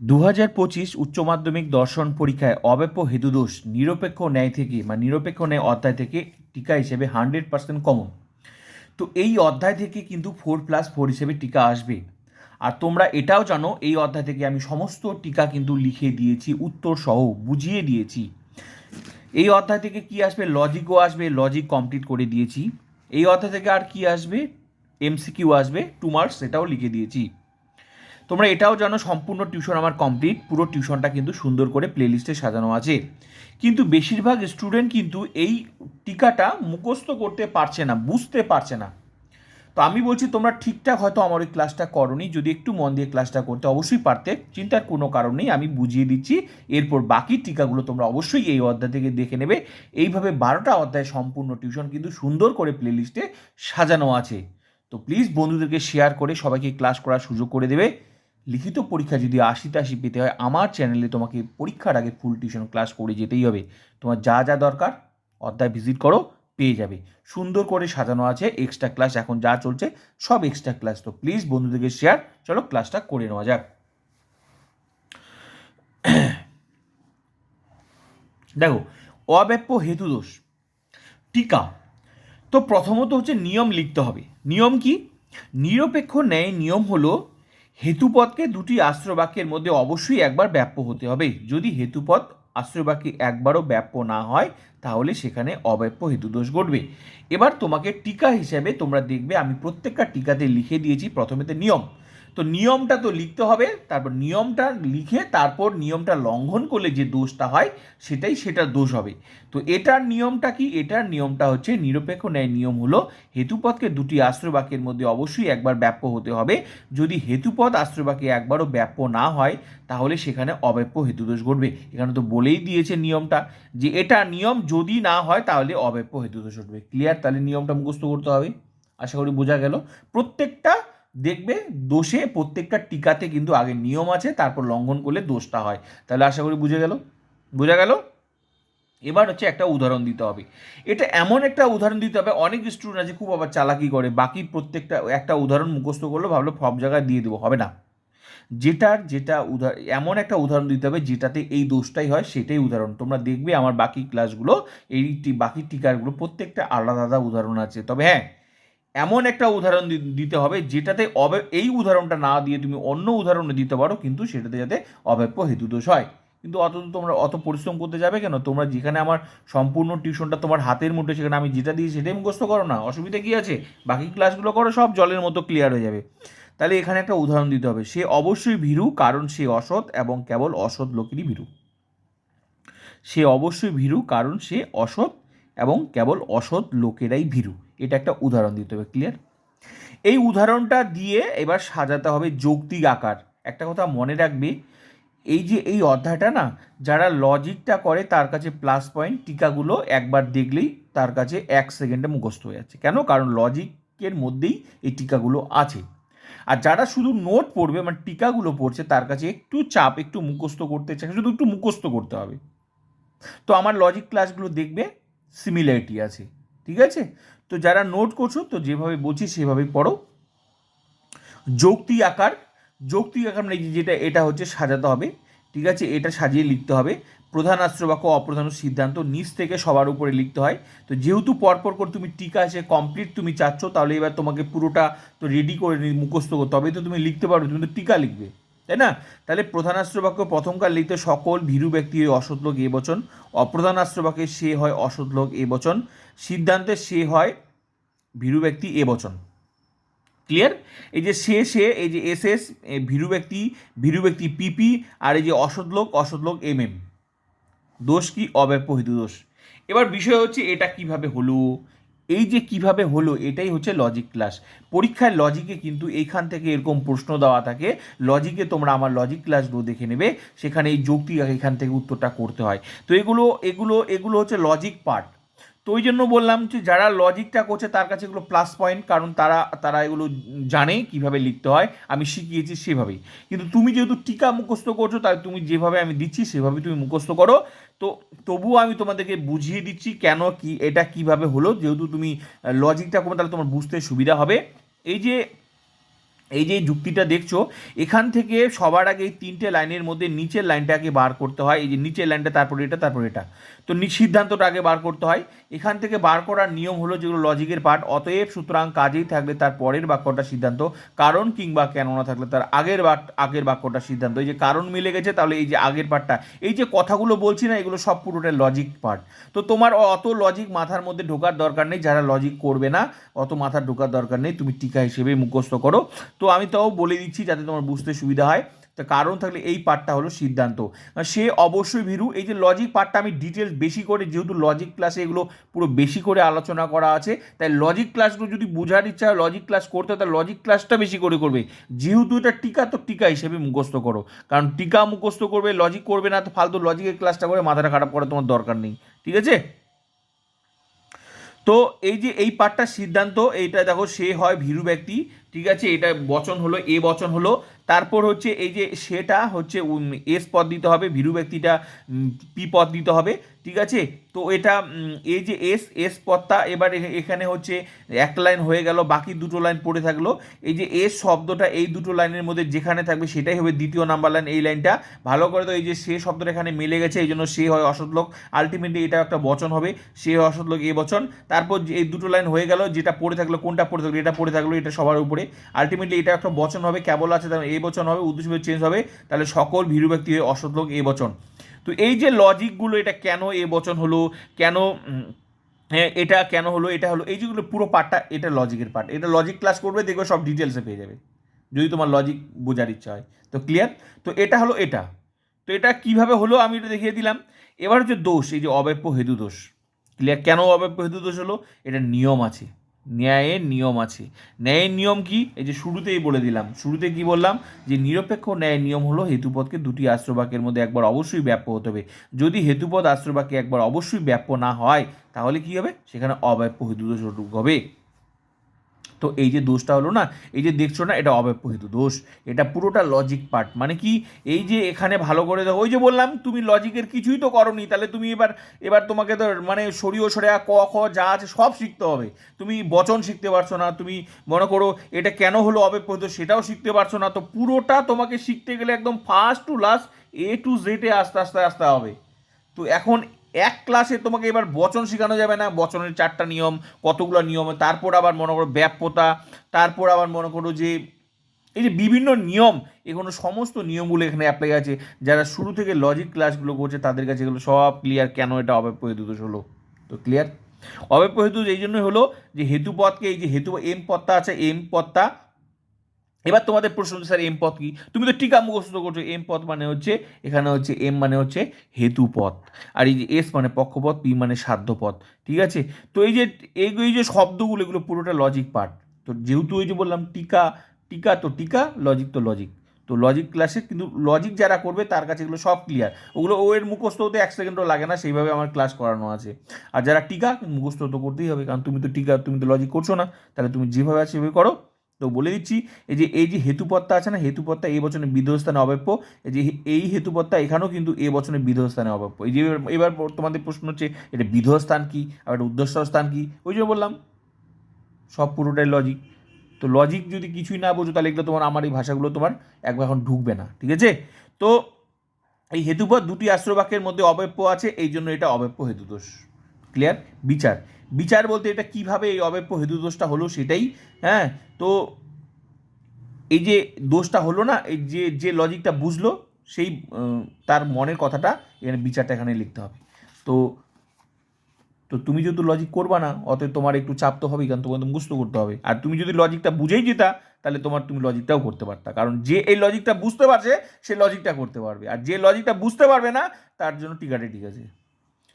দু হাজার পঁচিশ উচ্চ মাধ্যমিক দর্শন পরীক্ষায় অব্যাপ্য হেতুদোষ নিরপেক্ষ ন্যায় থেকে বা নিরপেক্ষ ন্যায় অধ্যায় থেকে টিকা হিসেবে হান্ড্রেড পার্সেন্ট কমন তো এই অধ্যায় থেকে কিন্তু ফোর প্লাস ফোর হিসেবে টিকা আসবে। আর তোমরা এটাও জানো, এই অধ্যায় থেকে আমি সমস্ত টিকা কিন্তু লিখে দিয়েছি, উত্তর সহ বুঝিয়ে দিয়েছি। এই অধ্যায় থেকে কি আসবে? লজিকও আসবে লজিক কমপ্লিট করে দিয়েছি। এই অধ্যায় থেকে আর কি আসবে? এমসিকিউ আসবে টু মার্কস সেটাও লিখে দিয়েছি। তোমরা এটাও জানো, সম্পূর্ণ টিউশন আমার কমপ্লিট পুরো টিউশনটা কিন্তু সুন্দর করে প্লেলিস্টে সাজানো আছে। কিন্তু বেশিরভাগ স্টুডেন্ট কিন্তু এই টিকাটা মুখস্থ করতে পারছে না, বুঝতে পারছে না। তো আমি বলছি, তোমরা ঠিকঠাক হয়তো আমার ওই ক্লাসটা করনি, যদি একটু মন দিয়ে ক্লাসটা করতে অবশ্যই পারতে, চিন্তার কোনো কারণ নেই, আমি বুঝিয়ে দিচ্ছি। এরপর বাকি টিকাগুলো তোমরা অবশ্যই এই অধ্যায় থেকে দেখে নেবে। এইভাবে বারোটা অধ্যায় সম্পূর্ণ টিউশন কিন্তু সুন্দর করে প্লেলিস্টে সাজানো আছে। তো প্লিজ বন্ধুদেরকে শেয়ার করে সবাইকে ক্লাস করার সুযোগ করে দেবে। লিখিত পরীক্ষা যদি আশি তাশি পেতে হয়, আমার চ্যানেলে তোমাকে পরীক্ষার আগে ফুল টিউশন ক্লাস করে যেতেই হবে। তোমার যা যা দরকার অধ্যায় ভিজিট করো, পেয়ে যাবে। সুন্দর করে সাজানো আছে এক্সট্রা ক্লাস এখন যা চলছে, সব এক্সট্রা ক্লাস তো প্লিজ বন্ধুদেরকে শেয়ার চলো ক্লাসটা করে নেওয়া যাক। দেখো অব্যাপ্য হেতুদোষ টিকা। তো প্রথমত হচ্ছে নিয়ম লিখতে হবে। নিয়ম কি? নিরপেক্ষ ন্যায় নিয়ম হলো হেতুপদকে দুটি আশ্রবাক্যের মধ্যে অবশ্যই একবার ব্যাপ্য হতে হবে। যদি হেতুপদ আশ্রয়বাক্যে একবারও ব্যাপ্য না হয়, তাহলে সেখানে অব্যাপ্য হেতুদোষ ঘটবে। এবার তোমাকে টিকা হিসেবে তোমরা দেখবে, আমি প্রত্যেকটা টিকাতে লিখে দিয়েছি প্রথমেতে নিয়ম। তো নিয়মটা তো লিখতে হবে, তারপর নিয়মটা লিখে তারপর নিয়মটা লঙ্ঘন করলে যে দোষটা হয়, সেটাই সেটার দোষ হবে। তো এটার নিয়মটা কি? এটার নিয়মটা হচ্ছে নিরপেক্ষ ন্যায় নিয়ম হলো হেতুপথকে দুটি আশ্রয়বাক্যের মধ্যে অবশ্যই একবার ব্যাপ্য হতে হবে। যদি হেতুপদ আশ্রয়বাক্যে একবারও ব্যাপ্য না হয়, তাহলে সেখানে অব্যাপ্য হেতুদোষ ঘটবে। এখানে তো বলেই দিয়েছে নিয়মটা যে এটা নিয়ম যদি না হয়, তাহলে অব্যাপ্য হেতুদোষ ঘটবে। ক্লিয়ার তাহলে নিয়মটা মুখস্থ করতে হবে। আশা করি বোঝা গেল। প্রত্যেকটা দেখবে দোষে প্রত্যেকটা টিকাতে কিন্তু আগে নিয়ম আছে, তারপর লঙ্ঘন করলে দোষটা হয়। তাহলে আশা করি বুঝে গেল? বোঝা গেল? এবার হচ্ছে একটা উদাহরণ দিতে হবে। এটা এমন একটা উদাহরণ দিতে হবে, অনেক স্টুডেন্ট আছে খুব আবার চালাকি করে, বাকি প্রত্যেকটা, একটা উদাহরণ মুখস্থ করলে, ভাবলো সব জায়গায় দিয়ে দেবো, হবে না। যেটার, যেটা উদাহরণ এমন একটা উদাহরণ দিতে হবে যেটাতে এই দোষটাই হয়, সেটাই উদাহরণ। তোমরা দেখবে আমার বাকি ক্লাসগুলো এই বাকি টিকারগুলো প্রত্যেকটা আলাদা আলাদা উদাহরণ আছে। তবে হ্যাঁ এমন একটা উদাহরণ দিতে হবে যেটাতে অবে, এই উদাহরণটা না দিয়ে তুমি অন্য উদাহরণ দিতে পারো, কিন্তু সেটাতে যাতে অব্যাপ্য হেতুদোষ হয়। কিন্তু অত তোমরা, অত পরিশ্রম করতে যাবে কেন? তোমরা যেখানে আমার সম্পূর্ণ টিউশনটা তোমার হাতের মুঠে, সেখানে আমি যেটা দিই সেটাই মুখস্থ করো না। অসুবিধা কী আছে? বাকি ক্লাসগুলো করো, সব জলের মতো ক্লিয়ার হয়ে যাবে। তাহলে এখানে একটা উদাহরণ দিতে হবে। সে অবশ্যই ভীরু, কারণ সে অসৎ এবং কেবল অসৎ লোকেরই ভীরু। সে অবশ্যই ভীরু, কারণ সে অসৎ এবং কেবল অসৎ লোকেরাই ভীরু। এটা একটা উদাহরণ দিতে হবে ক্লিয়ার এই উদাহরণটা দিয়ে এবার সাজাতে হবে যৌক্তিক আকার। একটা কথা মনে রাখবে, এই যে এই অধ্যায়টা না, যারা লজিকটা করে তার কাছে প্লাস পয়েন্ট টিকাগুলো একবার দেখলেই তার কাছে এক সেকেন্ডে মুখস্থ হয়ে যাচ্ছে। কেন? কারণ লজিকের মধ্যেই এই টিকাগুলো আছে। আর যারা শুধু নোট পড়বে মানে টিকাগুলো পড়ছে, তার কাছে একটু চাপ, একটু মুখস্থ করতে চায়, শুধু একটু মুখস্থ করতে হবে। তো আমার লজিক ক্লাসগুলো দেখবে সিমিলারিটি আছে, ঠিক আছে? তো যারা নোট করছ, তো যেভাবে বলছি সেভাবেই পড়ো। যৌক্তিক আকার যৌক্তিক আকার মানে যেটা, এটা হচ্ছে সাজাতে হবে, ঠিক আছে? এটা সাজিয়ে লিখতে হবে। প্রধান আশ্রবাক্য অপ্রধান সিদ্ধান্ত নিচ থেকে সবার উপরে লিখতে হয়। তো যেহেতু পরপর করে তুমি টিকা আছে কমপ্লিট তুমি চাচ্ছ, তাহলে এবার তোমাকে পুরোটা তো রেডি করে মুখস্থ করতে তবেই তো তুমি লিখতে পারবে তুমি তো টিকা লিখবে। তাই না? তাহলে প্রধান আশ্রবাক্য প্রথমকার লিখতে সকল ভীরু ব্যক্তি হয় অসৎ লোক এ বচন। অপ্রধান আশ্রবাক্যে সে হয় অসৎ লোক এ বচন। সিদ্ধান্তে সে হয় ভীরু ব্যক্তি এ বচন। ক্লিয়ার? এই যে সে সে, এই যে এস এস ভীরু ব্যক্তি ভীরু ব্যক্তি পিপি আর এই যে অসৎ লোক অসৎ লোক এম এম। দোষ কি? অব্যাপ্য হেতু দোষ। এবার বিষয় হচ্ছে এটা কীভাবে হলো? এই যে কীভাবে হলো, এটাই হচ্ছে লজিক ক্লাস পরীক্ষায় লজিকে কিন্তু এইখান থেকে এরকম প্রশ্ন দেওয়া থাকে। লজিকে তোমরা আমার লজিক ক্লাসগুলো দেখে নেবে। সেখানে এই যৌক্তিক এখান থেকে উত্তরটা করতে হয়। তো এগুলো এগুলো এগুলো হচ্ছে লজিক পার্ট তো ওই জন্য বললাম যে যারা লজিকটা করছে তার কাছে এগুলো প্লাস পয়েন্ট কারণ তারা তারা এগুলো জানে কীভাবে লিখতে হয়। আমি শিখিয়েছি সেভাবেই। কিন্তু তুমি যেহেতু টিকা মুখস্থ করছ, তাই তুমি যেভাবে আমি দিচ্ছি সেভাবে তুমি মুখস্থ করো। তো তবুও আমি তোমাদেরকে বুঝিয়ে দিচ্ছি কেন কি, এটা কীভাবে হলো। যেহেতু তুমি লজিকটা করবে, তাহলে তোমার বুঝতে সুবিধা হবে। এই যে এই যে যুক্তিটা দেখছ, এখান থেকে সবার আগে এই তিনটে লাইনের মধ্যে নিচের লাইনটাকে বার করতে হয়। এই যে নিচের লাইনটা, তারপরে এটা তারপরে এটা। তো সিদ্ধান্তটা আগে বার করতে হয়। এখান থেকে বার করার নিয়ম হলো যেগুলো লজিকের পার্ট অতএব সুতরাং কাজেই থাকলে তার পরের বাক্যটা সিদ্ধান্ত, কারণ কিংবা কেন না থাকলে তার আগের আগের বাক্যটা সিদ্ধান্ত। এই যে কারণ মিলে গেছে, তাহলে এই যে আগের পার্টটা এই যে কথাগুলো বলছি না, এগুলো সব পুরোটা লজিক পার্ট তো তোমার অত লজিক মাথার মধ্যে ঢোকার দরকার নেই, যারা লজিক করবে না, অত মাথার ঢোকার দরকার নেই, তুমি টিকা হিসেবে মুখস্থ করো। তো আমি তাও বলে দিচ্ছি, যাতে তোমার বুঝতে সুবিধা হয়। তো কারণ থাকলে এই পার্টটা হলো সিদ্ধান্ত। সে অবশ্যই ভীরু, এই যে লজিক পার্টটা আমি ডিটেলস বেশি করে, যেহেতু লজিক ক্লাসে এগুলো পুরো বেশি করে আলোচনা করা আছে, তাই লজিক ক্লাসগুলো যদি বোঝার ইচ্ছা হয় লজিক ক্লাস করতে তাহলে লজিক ক্লাসটা বেশি করে করবে। যেহেতু এটা টিকা, তো টিকা হিসেবে মুখস্থ করো। কারণ টিকা মুখস্থ করবে লজিক করবে না, তো ফালতু লজিকের ক্লাসটা করে মাথাটা খারাপ করার তোমার দরকার নেই। ঠিক আছে? তো এই যে এই পার্টটার সিদ্ধান্ত, এইটা দেখো সে হয় ভীরু ব্যক্তি, ঠিক আছে? এটা বচন হলো, এ বচন হলো তারপর হচ্ছে এই যে সেটা হচ্ছে এস পদ দিতে হবে, ভিরু ব্যক্তিটা পি পদ দিতে হবে। ঠিক আছে? তো এটা এই যে এস এস পদটা এবার এখানে হচ্ছে এক লাইন হয়ে গেল, বাকি দুটো লাইন পড়ে থাকল। এই যে এস শব্দটা এই দুটো লাইনের মধ্যে যেখানে থাকবে সেটাই হবে দ্বিতীয় নাম্বার লাইন এই লাইনটা। ভালো করে তো এই যে সে শব্দটা এখানে মিলে গেছে, এই জন্য সে হয় অসৎ লোক। আলটিমেটলি এটা একটা বচন হবে, সে হয় অসৎ লোক, এ বচন। তারপর এই দুটো লাইন হয়ে গেল, যেটা পড়ে থাকল, কোনটা পড়ে থাকল, এটা পড়ে থাকল, এটা সবার উপরে। আলটিমেটলি এটা একটা বচন হবে, কেবল আছে, তাহলে এই বচন হবে, উদ্দেশ্য চেঞ্জ হবে। তাহলে সকল ভীরু ব্যক্তি হয়ে অসৎ লোক, এ বচন। তো এই যে লজিকগুলো এটা কেন এ বচন হলো? কেন হ্যাঁ এটা কেন হলো, এটা হলো, এই যেগুলো পুরো পার্টটা এটা লজিকের পার্ট এটা লজিক ক্লাস করবে, দেখবে সব ডিটেলসে পেয়ে যাবে। যদি তোমার লজিক বোঝার ইচ্ছা হয়। তো ক্লিয়ার তো এটা হলো এটা। তো এটা কীভাবে হলো, আমি এটা দেখিয়ে দিলাম। এবার হচ্ছে দোষ, এই যে অব্যাপ্য হেতু দোষ। ক্লিয়ার কেন অব্যাপ্য হেতু দোষ হলো? এটা নিয়ম আছে। ন্যায়ের নিয়ম আছে। ন্যায়ের নিয়ম কি? এই যে শুরুতেই বলে দিলাম। শুরুতে কি বললাম? যে নিরপেক্ষ ন্যায়ের নিয়ম হলো হেতুপদকে দুটি আশ্রবাক্যের মধ্যে একবার অবশ্যই ব্যাপ্য হতে হবে। যদি হেতুপদ আশ্রবাক্যে একবার অবশ্যই ব্যাপ্য না হয়, তাহলে কি হবে? সেখানে অব্যাপ্য হেতু হবে তো এই যে দোষটা হলো না, এই যে দেখছ না, এটা অব্যবহিত দোষ। এটা পুরোটা লজিক পার্ট মানে কি, এই যে এখানে ভালো করে দেখো, ওই যে বললাম, তুমি লজিকের কিছুই তো করনি, তাহলে তুমি এবার এবার তোমাকে তো মানে সরিয়ে সরে ক, খ, যা আছে সব শিখতে হবে। তুমি বচন শিখতে পারছ না, তুমি মনে করো এটা কেন হলো অব্যবহিত, সেটাও শিখতে পারছ না, তো পুরোটা তোমাকে শিখতে গেলে একদম first to last A to জেডে আস্তে আস্তে, আসতে হবে। তো এখন এক ক্লাসে তোমাকে এবার বচন শেখানো যাবে না। বচনের চারটা নিয়ম, কতগুলো নিয়ম, তারপর আবার মনে করো ব্যাপ্যতা, তারপর আবার মনে করো যে এই যে বিভিন্ন নিয়ম এগুলো সমস্ত নিয়মগুলো এখানে অ্যাপ্লাই আছে। যারা শুরু থেকে লজিক ক্লাসগুলো করছে, তাদের কাছে এগুলো সব ক্লিয়ার কেন এটা অব্যপ্য হেতু দোষ হলো? তো ক্লিয়ার অব্যপ্য হেতু এই জন্যই হলো যে হেতু পদকে এই যে হেতু এম পত্তা আছে এম পদটা এবার তোমাদের প্রশ্ন স্যার এম পথ কি? তুমি তো টিকা মুখস্থ করছ এম পথ মানে হচ্ছে, এখানে হচ্ছে এম মানে হচ্ছে হেতু পদ। আর এই যে এস মানে পক্ষপথ পি মানে সাধ্য পদ, ঠিক আছে? তো এই যে, এই এই যে শব্দগুলো, এগুলো পুরোটা লজিক পার্ট তো যেহেতু ওই যে বললাম টিকা টিকা তো টিকা লজিক তো লজিক তো লজিক ক্লাসে কিন্তু লজিক যারা করবে, তার কাছে এগুলো সব ক্লিয়ার ওগুলো ও এর মুখস্থ হতে এক সেকেন্ডও লাগে না, সেইভাবে আমার ক্লাস করানো আছে। আর যারা টিকা, মুখস্থ তো করতেই হবে, কারণ তুমি তো টিকা, তুমি তো লজিক করছ না। তাহলে তুমি যেভাবে আছে, সেভাবে করো। তো বলে দিচ্ছি, এই যে এই যে হেতুপত্তা আছে না হেতুপত্তা এই বচনে বিধস্থানে অব্যাপ্য। এই যে, এই হেতুপত্তা এখানেও কিন্তু এ বচনে বিধস্থানে অব্যাপ্য। এই যে, এবার- তোমাদের প্রশ্ন হচ্ছে, এটা বিধস্থান কি? এটা উদ্দেশ্য স্থান কি? ওই যে বললাম, সব পুরোটাই লজিক তো লজিক যদি কিছুই না বোঝো, তাহলে এগুলো তোমার আমার এই ভাষাগুলো তোমার একবার এখন ঢুকবে না, ঠিক আছে? তো এই হেতুপথ দুটি আশ্রবাক্যের মধ্যে অব্যাপ্য আছে, এই জন্য এটা অব্যাপ্য হেতুদোষ ক্লিয়ার বিচার। বিচার বলতে এটা কীভাবে এই অব্যাপ্য হেতুদোষটা হলো সেটাই হ্যাঁ? তো এই যে দোষটা হলো না, এই যে যে লজিকটা বুঝলো, সেই তার মনের কথাটা এখানে বিচারটা এখানে লিখতে হবে। তো তো তুমি যেহেতু লজিক করবা না, অতএব তোমার একটু চাপ তো হবেই, কারণ তোমাকে তো করতে হবে। আর তুমি যদি লজিকটা বুঝেই যেতা, তাহলে তোমার তুমি লজিকটাও করতে পারতা। কারণ যে এই লজিকটা বুঝতে পারছে, সে লজিকটা করতে পারবে। আর যে লজিকটা বুঝতে পারবে না, তার জন্য টিকাটে ঠিক আছে।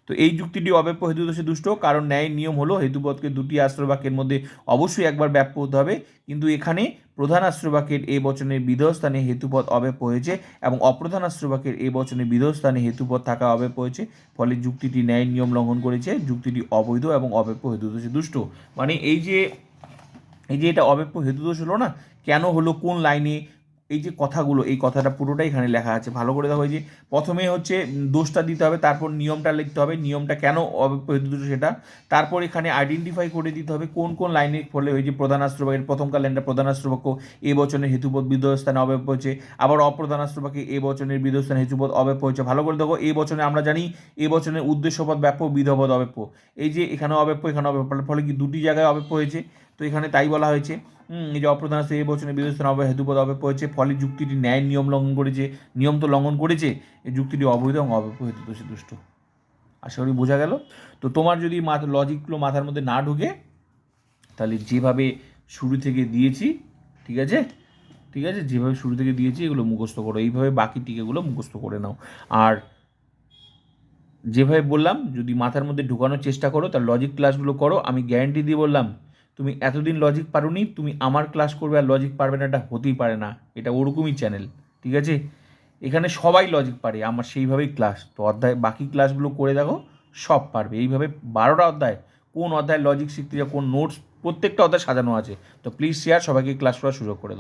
তো এই যুক্তিটি অব্যাপ্য হেতুদোষে দুষ্ট, কারণ ন্যায়ের নিয়ম হলো হেতুপদকে দুটি আশ্রবাক্যের মধ্যে অবশ্যই একবার ব্যাপ্য হতে হবে। কিন্তু এখানে প্রধান আশ্রবাক্যের এ বচনের বিধস্থানে হেতুপদ অব্যাপ্য হয়েছে এবং অপ্রধান আশ্রবাক্যের এ বচনের বিধস্থানে হেতুপদ থাকা অব্যাপ্য হয়েছে ফলে যুক্তিটি ন্যায়ের নিয়ম লঙ্ঘন করেছে, যুক্তিটি অবৈধ এবং অব্যাপ্য হেতুদোষে দুষ্ট। মানে এই যে এই যে এটা অব্যাপ্য হেতুদোষ হলো না, কেন হলো কোন লাইনে এই যে কথাগুলো, এই কথাটা পুরোটাই এখানে লেখা আছে। ভালো করে দেখো যে প্রথমে হচ্ছে দোষটা দিতে হবে, তারপর নিয়মটা লিখতে হবে, নিয়মটা কেন সেটা। তারপর এখানে আইডেন্টিফাই করে দিতে হবে কোন কোন লাইনে ফলে ওই যে প্রধানাস্ত্রবাকের প্রথমকার লাইনটা প্রধানাস্ত্রবাক্য এ বচনের হেতুবোধ বিধস্থানে অব্যব্য হচ্ছে। আবার অপ্রধানাস্ত্রবাকে এ বচনের বিধস্থানে হেতুবোধ অব্যব্য হচ্ছে। ভালো করে দেখো এই বচনে আমরা জানি এ বচনের উদ্দেশ্যপদ ব্যাপ্য, বিধপদ অব্যপ্য। এই যে এখানে অব্যপ্য এখানে অব্যপ্য, ফলে কি দুটি জায়গায় অব্যপ্য হয়েছে? তো এখানে তাই বলা হয়েছে যে অপ্রধান এই বচনে বিবেচনা অব্যয় হেতুপদ অব্যপ্য হয়েছে ফলে যুক্তিটি ন্যায় নিয়ম লঙ্ঘন করেছে, নিয়ম তো লঙ্ঘন করেছে, এই যুক্তিটি অবৈধ এবং অব্যপ্য হেতু দোষে দুষ্ট। আশা করি বোঝা গেল। তো তোমার যদি লজিকগুলো মাথার মধ্যে না ঢুকে, তাহলে যেভাবে শুরু থেকে দিয়েছি, ঠিক আছে? ঠিক আছে? যেভাবে শুরু থেকে দিয়েছি, এগুলো মুখস্থ করো। এইভাবে বাকি টিকেগুলো মুখস্থ করে নাও। আর যেভাবে বললাম, যদি মাথার মধ্যে ঢুকানোর চেষ্টা করো তার লজিক ক্লাসগুলো করো। আমি গ্যারেন্টি দিয়ে বললাম তুমি এতদিন লজিক পারোনি, তুমি আমার ক্লাস করবে আর লজিক পারবে না, এটা হতেই পারে না। এটা ওরকমই চ্যানেল ঠিক আছে? এখানে সবাই লজিক পারে, আমার সেইভাবেই ক্লাস তো অধ্যায়, বাকি ক্লাসগুলো করে দেখো, সব পারবে। এইভাবে বারোটা অধ্যায়, কোন অধ্যায় লজিক শিখতে যা কোন নোটস প্রত্যেকটা অধ্যায় সাজানো আছে। তো প্লিজ শেয়ার সবাইকে ক্লাস করার সুযোগ করে দাও।